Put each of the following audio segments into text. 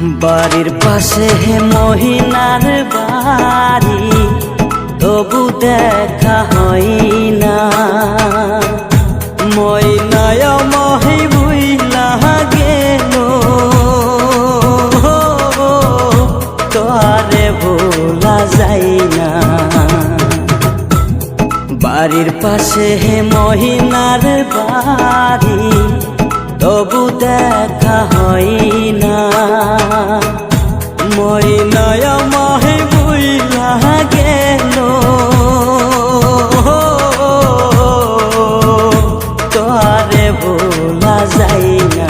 বাড়ির পাশে হে মহিনার বাড়ি, তবু দেখা হয় না ময়নায় মহি বুইলা গেল। তোরে ভোলা যায় না বাড়ির পাশে হে মহিনার বাড়ি তবু দেখা হয় না মই নয় মহে বুইলা গেল তোরে ভোলা যায় না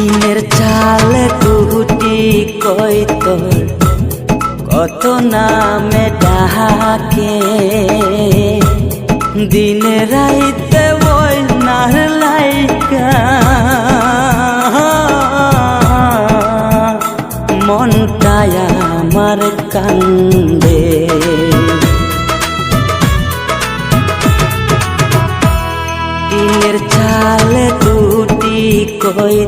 দিনের চালে টুটি কই তোর? কত নামে ডাকে? দিনে রাইতে ওই নার লাইকা। মনটায় আমার কান্দে। দিনের চালে দুটি কই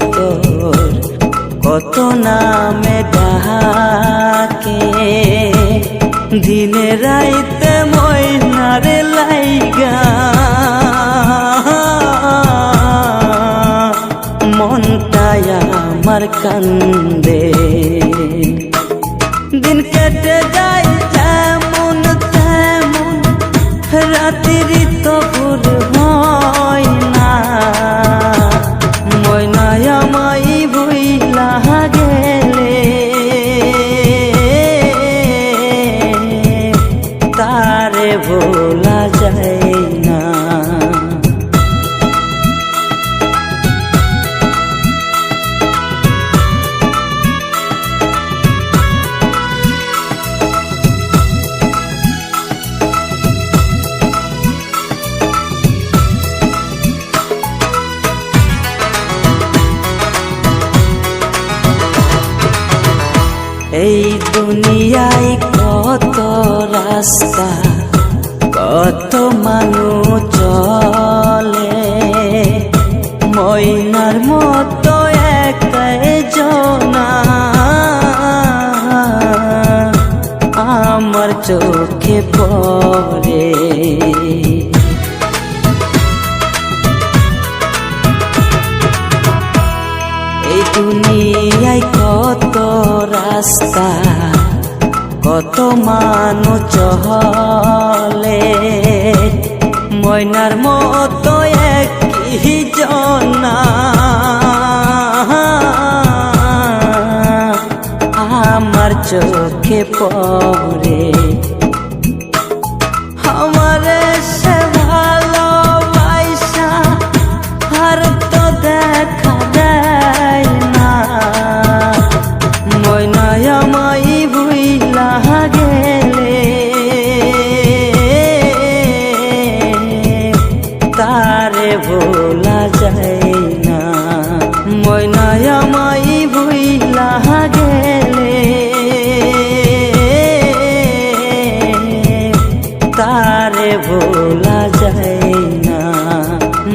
কত নামে ডাকে? দিনে রাইতে ময়নারে লাইগা। মনটায় আমার কান্দে। দিন কেটে যায় যেমন তেমন, রাত্রি তো ভোর এই দুনিয়ায় কত রাস্তা কত মানুষ চলে। ময়নার মতো একাই জনা। আমার চোখে পড়ে কত রাস্তা কত মানুষ চলে। ময়নার মতো একই জনা। আমার চোখে পড়ে আমার সে গেলে তারে ভোলা যায় না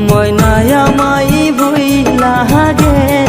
ময়নায় মাই ভুইলা গে